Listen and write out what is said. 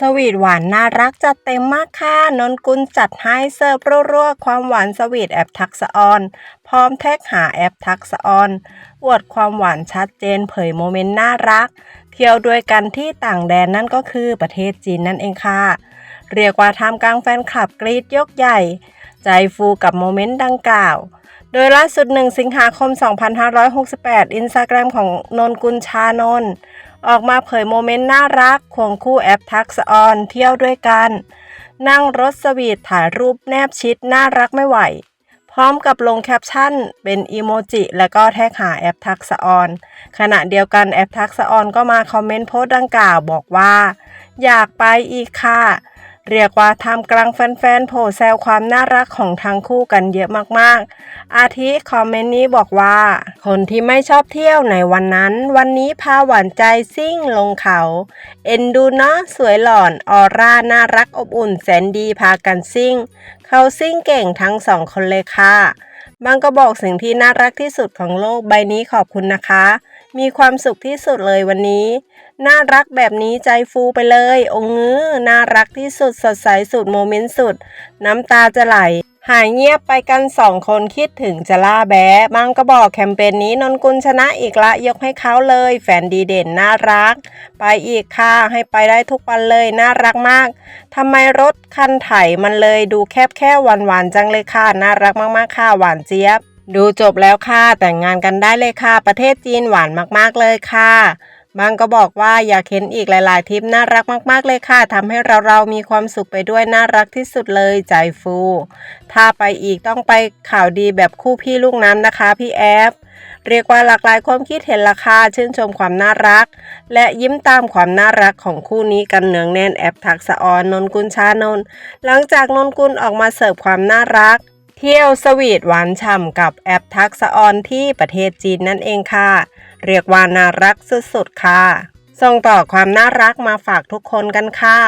สวีทหวานน่ารักจัดเต็มมากค่ะนนกุลจัดให้เสิร์ฟรัวๆ ความหวานสวีทแอปทักษะออน พร้อมแท็กหาแอปทักษะออน อวดความหวานชัดเจนเผยโมเมนต์น่ารัก เที่ยวด้วยกันที่ต่างแดนนั่นก็คือประเทศจีนนั่นเองค่ะ เรียกว่าทำกลางแฟนคลับกรีดยกใหญ่ ใจฟูกับโมเมนต์ดังกล่าวโดยล่าสุด 1 สิงหาคม 2568 อินสตาแกรมของนนกุลชานนท์ ออกมาเผยโมเมนต์น่ารักควงคู่แอปทักษออนเที่ยวด้วยกัน นั่งรถสวีทถ่ายรูปแนบชิดน่ารักไม่ไหว พร้อมกับลงแคปชั่น เป็นอีโมจิและก็แท็กหาแอปทักษออน ขณะเดียวกันแอปทักษออนก็มาคอมเมนต์โพสต์ดังกล่าวบอกว่า อยากไปอีกค่ะ เรียกว่าทำกลางแฟนๆโผล่แซวความน่ารักของทั้งคู่กันเยอะมากๆ อาทิคอมเมนต์นี้บอกว่า คนที่ไม่ชอบเที่ยวในวันนั้น วันนี้พาหวานใจซิ่งลงเขา เอ็นดูเนาะสวยหล่อนออร่าน่ารักอบอุ่นแสนดีพากันซิ่ง เขาซิ่งเก่งทั้งสองคนเลยค่ะ บางก็บอกสิ่งที่น่ารักที่สุดของโลกใบนี้ขอบคุณนะคะ มีความสุขที่สุดเลยวันนี้ น่ารักแบบนี้ใจฟูไปเลย องค์งื้อน่ารักที่สุดสดใสสุดโมเมนต์สุด น้ำตาจะไหล หายเงียบไปกันสองคนคิดถึงจะล่าแบ๊บางก็บอกแคมเปญนี้นนกุลชนะอีกละยกให้เขาเลย แฟนดีเด่นน่ารัก ไปอีกค่ะให้ไปได้ทุกวันเลยน่ารักมากทำไมรถคันไถมันเลยดูแคบแค่หวานหวานจังเลยค่ะ น่ารักมากๆค่ะหวานเจี๊ยบ ดูจบแล้วค่ะแต่งงานกันได้เลยค่ะ ประเทศจีนหวานมากๆเลยค่ะ บางก็บอกว่าอยากเห็นอีกหลาย ๆ ทริปน่ารักมาก ๆ เลยค่ะทำให้เราเรามีความสุขไปด้วยน่ารักที่สุดเลยใจฟู ถ้าไปอีกต้องไปข่าวดีแบบคู่พี่ลูกน้ำนะคะพี่แอฟเรียกว่าหลากหลายความคิดเห็นราคาชื่นชมความน่ารัก และยิ้มตามความน่ารักของคู่นี้กันเนืองแน่นแอปทักษะออนนนกุลชานนหลังจากนนกุลออกมาเสิร์ฟความน่ารัก เที่ยวสวีทหวานฉ่ำกับแอปทักษะออนที่ประเทศจีนนั่นเองค่ะ เรียกว่าน่ารักสุดๆค่ะ ส่งต่อความน่ารักมาฝากทุกคนกันค่ะ